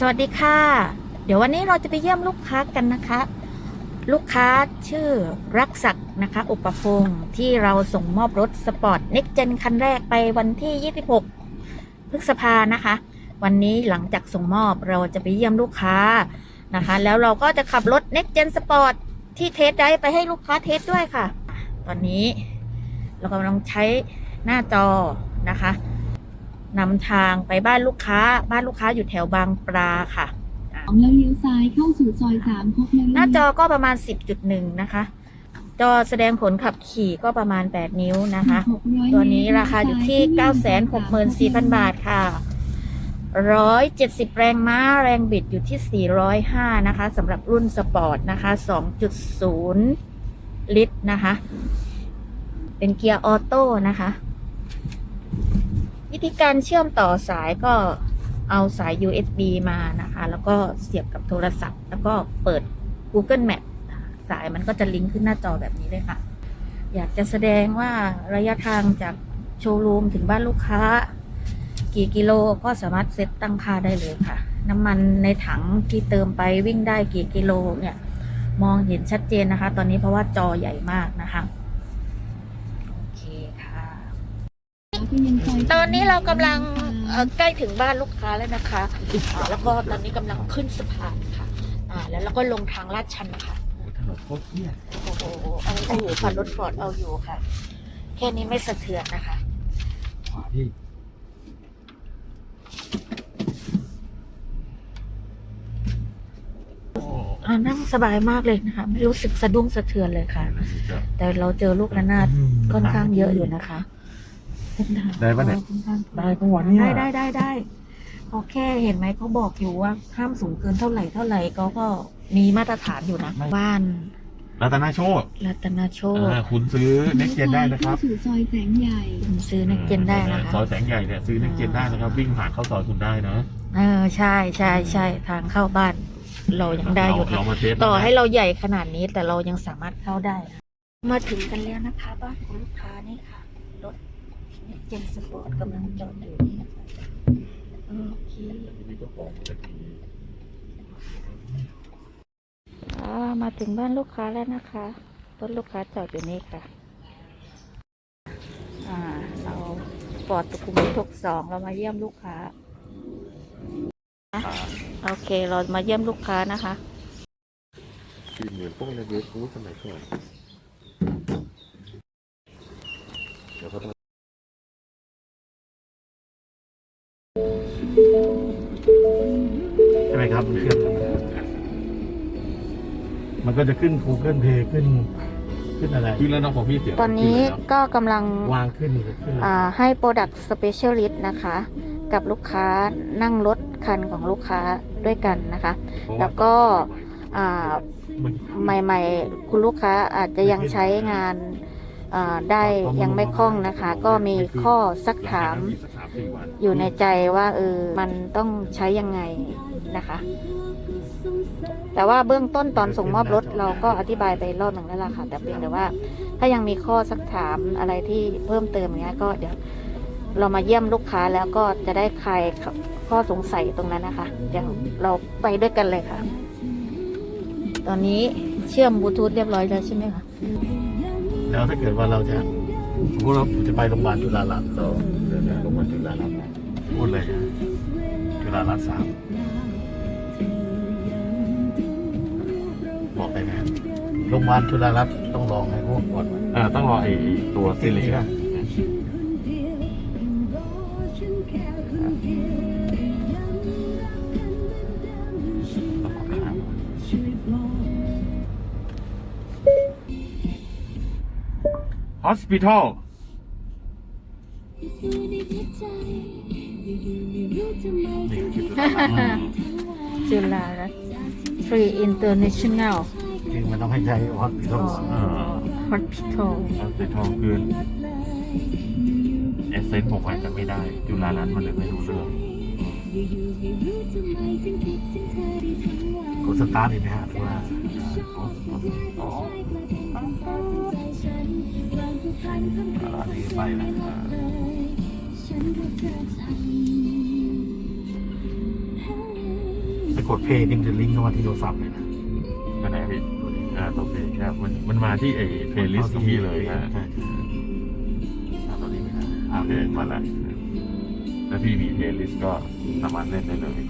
สวัสดีค่ะ เดี๋ยววันนี้เราจะไปเยี่ยมลูกค้ากันนะคะ ลูกค้าชื่อรักศักนะคะ อุปพงศ์ที่เราส่งมอบรถสปอร์ตเน็กเจนคันแรกไปวันที่ 26 พฤษภานะคะ วันนี้หลังจากส่งมอบเราจะไปเยี่ยมลูกค้านะคะ แล้วเราก็จะขับรถ Next Gen Sport ที่เทสได้ไปให้ลูกค้าเทสด้วยค่ะ ตอนนี้เรากำลังใช้หน้าจอนะคะ นำทางไปบ้านลูกค้า บ้านลูกค้าอยู่แถวบางปลาค่ะ แล้วเลี้ยวซ้ายเข้าสู่ซอยสามพบในหน้าจอก็ประมาณ 10.1 นะคะ จอแสดงผลขับขี่ก็ประมาณ 8 นิ้วนะคะ ตัวนี้ราคาอยู่ที่ 964,000 บาทค่ะ 170 แรงม้าแรงบิดอยู่ที่ 405 นะคะสำหรับรุ่นสปอร์ตนะคะ 2.0 ลิตรนะคะ เป็นเกียร์ออโต้นะคะ วิธีการเชื่อมต่อสายก็เอาสาย USB มานะคะ แล้วก็เสียบกับโทรศัพท์ แล้วก็เปิด Google Map สายมันก็จะลิงก์ขึ้นหน้าจอแบบนี้เลยค่ะ อยากจะแสดงว่าระยะทางจากโชว์รูมถึงบ้านลูกค้า กี่กิโลก็สามารถเซตตั้งค่าได้เลยค่ะ น้ำมันในถังที่เติมไปวิ่งได้กี่กิโลเนี่ย มองเห็นชัดเจนนะคะ ตอนนี้เพราะว่าจอใหญ่มากนะคะ โอเคค่ะ ตอนนี้เรากำลังเอ่อใกล้ถึงบ้านลูกค้าแล้วนะคะอ่าแล้วก็ตอนนี้กำลังขึ้นสะพานค่ะอ่าแล้วเราก็ลงทางลาดชันนะคะถนนโคตรเที่ยโอ้โหเอาอยู่ค่ะรถฟอร์ดเอาอยู่ค่ะ แค่นี้ไม่สะเทือนนะคะ ขวาพี่อ่านั่งสบายมากเลยนะคะ ไม่รู้สึกสะดุ้งสะเทือนเลยค่ะ แต่เราเจอลูกระนาดค่อนข้างเยอะอยู่นะคะ ได้ปะเนี่ยค่อนข้างได้ปะวันเนี่ย ได้ได้ได้ได้เขาแค่เห็นไหมเขาบอกอยู่ว่าห้ามสูงเกินเท่าไหร่เท่าไหร่เขาก็มีมาตรฐานอยู่นะบ้านรัตนาโชครัตนาโชคเออคุณซื้อเน็กเจนได้นะครับเข้าสู่ซอยแสงใหญ่ คุณซื้อนักเจนได้นะคะซอยแสงใหญ่เนี่ยซื้อเน็กเจนได้นะครับ วิ่งผ่านเข้าซอยคุณได้นะเออใช่ใช่ใช่ทางเข้าบ้าน เรายังได้อยู่ลค่ะองมาเทสต่อให้เราใหญ่ขนาดนี้แต่เรายังสามารถเข้าได้นะมาถึงกันแล้วนะคะ บ้านของลูกค้านี่ค่ะรถ เจนสปอร์ตกำลังจอดอยู่นี่นะคะโอเคอ่ามาถึงบ้านลูกค้าแล้วนะคะรถลูกค้าจอดอยู่นี่ค่ะอ่าเราปอดตุกุมวิททกสองเรามาเยี่ยมลูกค้า โอเคเรามาเยี่ยมลูกค้านะคะ คือเหมือนพวกในเวฟฟูดสมัยก่อนเดี๋ยวเขาต้อง ใช่ไหมครับเครื่องมันก็จะขึ้น Google Play ขึ้นขึ้นอะไร ขึ้นแล้วน้องของพี่เสียตอนนี้ก็กำลังวางขึ้นขึ้นอะไรอ่าให้ Product Specialist นะคะ กับลูกค้านั่งรถคันของลูกค้าด้วยกันนะคะแล้วก็ อ่า มัน ใหม่ ๆ คุณลูกค้าอาจจะยังใช้งานอ่า ได้ยังไม่คล่องนะคะ ก็มีข้อซักถามอยู่ในใจว่าเออมันต้องใช้ยังไงนะคะ แต่ว่าเบื้องต้นตอนส่งมอบรถเราก็อธิบายไปรอบหนึ่งแล้วล่ะค่ะ แต่เพียงแต่ว่า ถ้ายังมีข้อสักถามอะไรที่เพิ่มเติมอย่างเงี้ยก็เดี๋ยวเรามาเยี่ยมลูกค้าแล้วก็จะได้คลายข้อสงสัยตรงนั้นนะคะ เดี๋ยวเราไปด้วยกันเลยค่ะ ตอนนี้เชื่อมบลูทูธเรียบร้อยแล้วใช่ไหมคะ แล้วถ้าเกิดว่าเราจะสมมติเราจะไปโรงพยาบาลจุฬาลัตน์เราเดินไปโรงพยาบาลจุฬาลัตน์พูดเลยนะจุฬาลัตน์สามบอกได้ไหมโรงพยาบาลจุฬาลัตน์ต้องลองให้พวกก่อนไหมอ่าต้องรอไอ้ตัวซีรีส์อะฮ อสพิทอลนี่คือจุฬาลัตน์จุฬาลัตน์ Free International จริงมันต้องให้ใช้ฮอสพิทอล Hospital แต่ทองคืนเอเซนต์ผมอาจจะไม่ได้ จุฬาลัตน์มันเลยไม่รู้เรื่องกดสตาร์ทอีกไหมฮะหรือว่า อ๋อ อันนี้ไปแล้วอ่ากดเพย์นี่มันจะลิงก์เข้ามาที่โทรศัพท์เลยนะก็ไหนพี่ตัวนี้อ่าตัวเพลงครับมันมันมาที่ไอ้เพลย์ลิสต์ของพี่เลยนะใช่ใช่อ่าตอนนี้ไม่ได้โอเคมาแล้วแล้วพี่มีเพลย์ลิสต์ก็สามารถเล่นได้เลย